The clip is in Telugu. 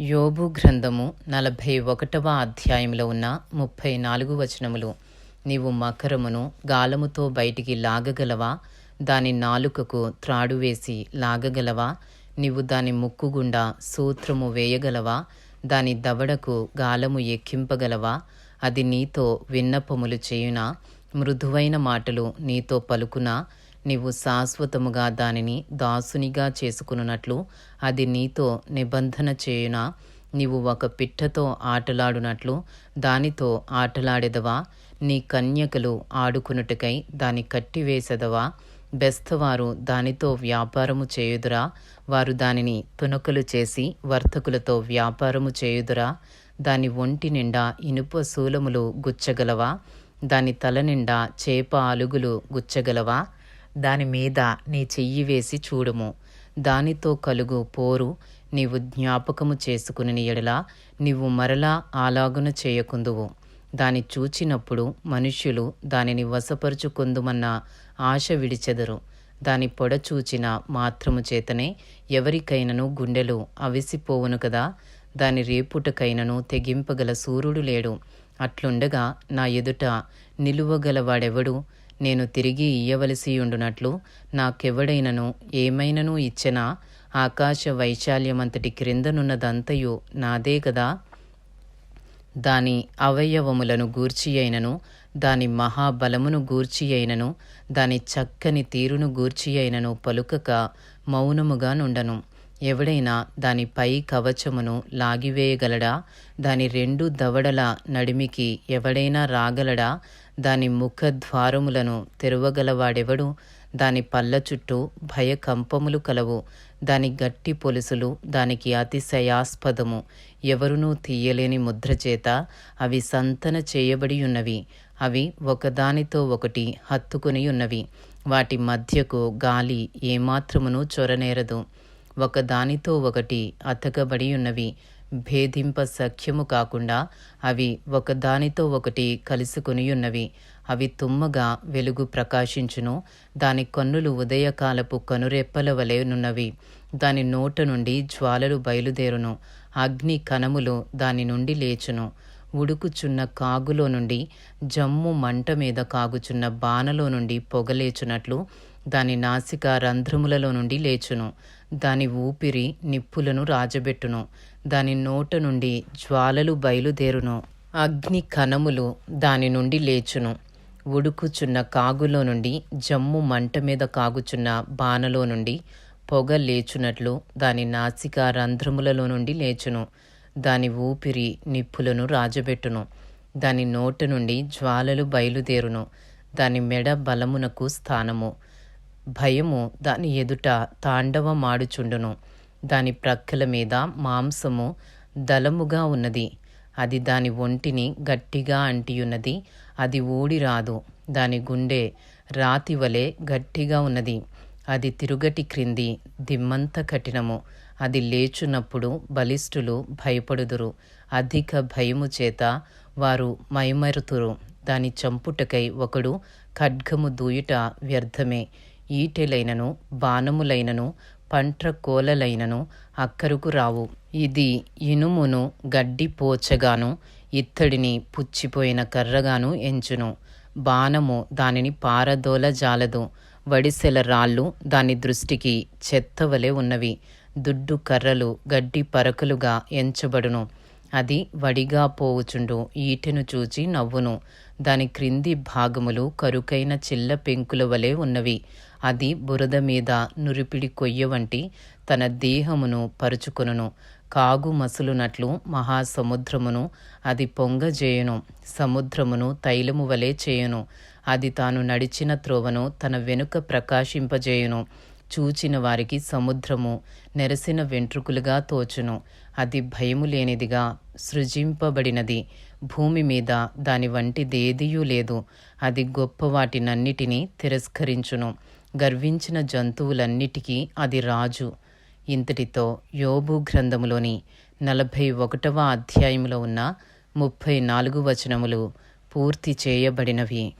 యోబు గ్రంథము నలభై ఒకటవ అధ్యాయంలో ఉన్న ముప్పై నాలుగు వచనములు. నీవు మకరమును గాలముతో బయటికి లాగగలవా? దాని నాలుకకు త్రాడు వేసి లాగగలవా? నీవు దాని ముక్కు గుండా సూత్రము వేయగలవా? దాని దవడకు గాలము ఎక్కింపగలవా? అది నీతో విన్నపములు చేయునా? మృదువైన మాటలు నీతో పలుకునా? నీవు శాశ్వతముగా దానిని దాసునిగా చేసుకునున్నట్లు అది నీతో నిబంధన చేయున. నీవు ఒక పిట్టతో ఆటలాడునట్లు దానితో ఆటలాడెదవా. నీ కన్యకలు ఆడుకునుటకై దాని కట్టివేసెదవా. బెస్తవారు దానితో వ్యాపారము చేయుదురా. వారు దానిని తునకలు చేసి వర్తకులతో వ్యాపారము చేయుదురా. దాని ఒంటి నిండా ఇనుప శూలములు గుచ్చగలవా. దాని తల నిండా చేప అలుగులు గుచ్చగలవా. దాని మీద నీ చెయ్యి వేసి చూడుము. దానితో కలుగు పోరు నీవు జ్ఞాపకము చేసుకుని ఎడల నీవు మరలా ఆలాగున చేయకుందువు. దాని చూచినప్పుడు మనుష్యులు దానిని వశపరుచుకుందుమన్న ఆశ విడిచెదరు. దాని పొడ చూచిన మాత్రము చేతనే ఎవరికైనను గుండెలు అవిసిపోవును కదా? దాని రేపుటకైనను తెగింపగల సూర్యుడు లేడు. అట్లుండగా నా ఎదుట నిలువగలవాడెవడు? నేను తిరిగి ఇయ్యవలసి ఉండునట్లు నాకెవడైనను ఏమైనను ఇచ్చినా? ఆకాశ వైశాల్యమంతటి క్రిందనున్నదంతయు నాదే కదా దాని అవయవములను గూర్చి అయినను దాని మహాబలమును గూర్చి అయినను దాని చక్కని తీరును గూర్చి అయినను పలుకక మౌనముగా నుండను. ఎవడైనా దాని పై కవచమును లాగివేయగలడా? దాని రెండు దవడల నడిమికి ఎవడైనా రాగలడా? దాని ముఖ ద్వారములను తెరవగలవాడెవడు? దాని పళ్ళ చుట్టూ భయకంపములు కలవు. దాని గట్టి పొలుసులు దానికి అతిశయాస్పదము. ఎవరునూ తీయలేని ముద్ర చేత అవి సంతన చేయబడి ఉన్నవి అవి ఒకదానితో ఒకటి హత్తుకుని ఉన్నవి వాటి మధ్యకు గాలి ఏమాత్రమును చొరనేరదు. ఒకదానితో ఒకటి అతకబడి ఉన్నవి భేదింప సఖ్యము కాకుండా అవి ఒకదానితో ఒకటి కలుసుకుని ఉన్నవి. అవి తుమ్మగా వెలుగు ప్రకాశించును. దాని కన్నులు ఉదయకాలపు కనురెప్పల వలెనున్నవి దాని నోట నుండి జ్వాలలు బయలుదేరును. అగ్ని కణములు దాని నుండి లేచును. ఉడుకుచున్న కాగులో నుండి జమ్ము మంట మీద కాగుచున్న బాణలో నుండి పొగలేచునట్లు దాని నాసిక రంధ్రములలో నుండి లేచును. దాని ఊపిరి నిప్పులను రాజబెట్టును. దాని నోట నుండి జ్వాలలు బయలుదేరును. అగ్ని కణములు దాని నుండి లేచును. ఉడుకుచున్న కాగులో నుండి జమ్ము మంట మీద కాగుచున్న బాణలో నుండి పొగ లేచునట్లు దాని నాసిక రంధ్రములలో నుండి లేచును. దాని ఊపిరి నిప్పులను రాజబెట్టును. దాని నోట నుండి జ్వాలలు బయలుదేరును. దాని మెడ బలమునకు స్థానము. భయము దాని ఎదుట తాండవమాడుచుండును. దాని ప్రక్కల మీద మాంసము దళముగా ఉన్నది. అది దాని ఒంటిని గట్టిగా అంటియున్నది. అది ఊడిరాదు. దాని గుండె రాతి వలె గట్టిగా ఉన్నది. అది తిరుగటి క్రింది దిమ్మంత కఠినము. అది లేచున్నప్పుడు బలిష్ఠులు భయపడుదురు. అధిక భయము చేత వారు మైమరుతురు. దాని చంపుటకై ఒకడు ఖడ్గము దూయుట వ్యర్థమే. ఈటెలైనను బాణములైనను పంట్ర కోలలైనను అక్కరుకు రావు. ఇది ఇనుమును గడ్డి పోచగాను ఇత్తడిని పుచ్చిపోయిన కర్రగాను ఎంచును. బాణము దానిని పారదోల జాలదు. వడిసెల రాళ్ళు దాని దృష్టికి చెత్తవలే ఉన్నవి. దుడ్డు కర్రలు గడ్డి పరకలుగా ఎంచబడును. అది వడిగా పోవుచుండు. ఈటెను చూచి నవ్వును. దాని క్రింది భాగములు కరుకైన చిల్ల పెంకుల వలె ఉన్నవి. అది బురద మీద నురిపిడి కొయ్య వంటి తన దేహమును పరుచుకొనును. కాగు మసులునట్లు మహాసముద్రమును అది పొంగజేయును. సముద్రమును తైలము వలె చేయును. అది తాను నడిచిన త్రోవను తన వెనుక ప్రకాశింపజేయును. చూచిన వారికి సముద్రము నెరసిన వెంట్రుకలుగా తోచును. అది భయము లేనిదిగా సృజింపబడినది. భూమి మీద దాని వంటిదేదియూ లేదు. అది గొప్ప వాటినన్నిటినీ తిరస్కరించును. గర్వించిన జంతువులన్నిటికీ అది రాజు. ఇంతటితో యోబు గ్రంథములోని నలభై ఒకటవ అధ్యాయంలో ఉన్న ముప్పై నాలుగు వచనములు పూర్తి చేయబడినవి.